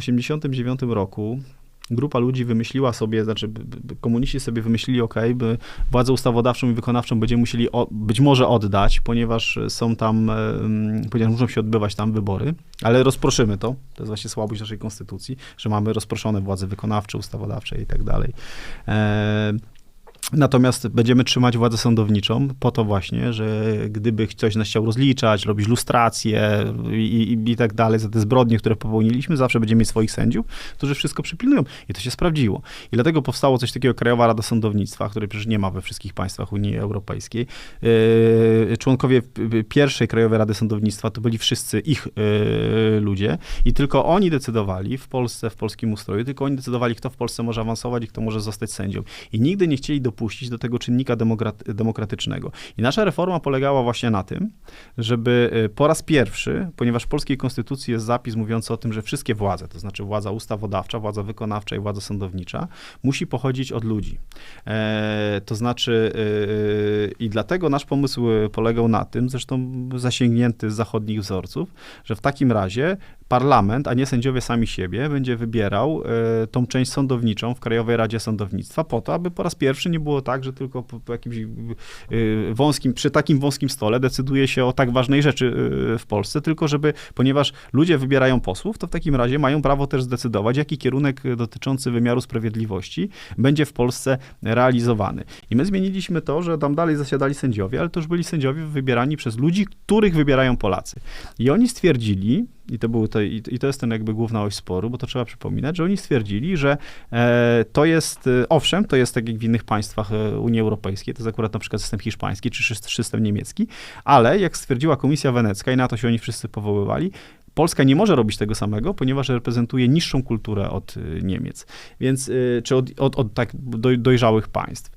w 1989 roku grupa ludzi wymyśliła sobie, znaczy komuniści sobie wymyślili, ok, by władzę ustawodawczą i wykonawczą będziemy musieli o, być może oddać, ponieważ są tam, ponieważ muszą się odbywać tam wybory, ale rozproszymy to. To jest właśnie słabość naszej konstytucji, że mamy rozproszone władze wykonawcze, ustawodawcze i tak dalej. E, Natomiast będziemy trzymać władzę sądowniczą po to właśnie, że gdyby ktoś nas chciał rozliczać, robić lustrację i, i, i tak dalej za te zbrodnie, które popełniliśmy, zawsze będziemy mieć swoich sędziów, którzy wszystko przypilnują. I to się sprawdziło. I dlatego powstało coś takiego Krajowa Rada Sądownictwa, której przecież nie ma we wszystkich państwach Unii Europejskiej. Yy, członkowie pierwszej Krajowej Rady Sądownictwa to byli wszyscy ich yy, ludzie i tylko oni decydowali w Polsce, w polskim ustroju, tylko oni decydowali, kto w Polsce może awansować i kto może zostać sędzią. I nigdy nie chcieli dopuścić do tego czynnika demokrat- demokratycznego. I nasza reforma polegała właśnie na tym, żeby y, po raz pierwszy, ponieważ w polskiej konstytucji jest zapis mówiący o tym, że wszystkie władze, to znaczy władza ustawodawcza, władza wykonawcza i władza sądownicza, musi pochodzić od ludzi. E, to znaczy, y, i dlatego nasz pomysł polegał na tym, zresztą zasięgnięty z zachodnich wzorców, że w takim razie parlament, a nie sędziowie sami siebie, będzie wybierał e, tą część sądowniczą w Krajowej Radzie Sądownictwa po to, aby po raz pierwszy nie było tak, że tylko po, po jakimś e, wąskim, przy takim wąskim stole decyduje się o tak ważnej rzeczy e, w Polsce, tylko żeby, ponieważ ludzie wybierają posłów, to w takim razie mają prawo też zdecydować, jaki kierunek dotyczący wymiaru sprawiedliwości będzie w Polsce realizowany. I my zmieniliśmy to, że tam dalej zasiadali sędziowie, ale to już byli sędziowie wybierani przez ludzi, których wybierają Polacy. I oni stwierdzili, i to, był to, i, i to jest ten jakby główna oś sporu, bo to trzeba przypominać, że oni stwierdzili, że e, to jest, e, owszem, to jest tak jak w innych państwach e, Unii Europejskiej, to jest akurat na przykład system hiszpański czy sys- system niemiecki, ale jak stwierdziła Komisja Wenecka i na to się oni wszyscy powoływali, Polska nie może robić tego samego, ponieważ reprezentuje niższą kulturę od y, Niemiec, więc, czy od, od, od tak doj- dojrzałych państw.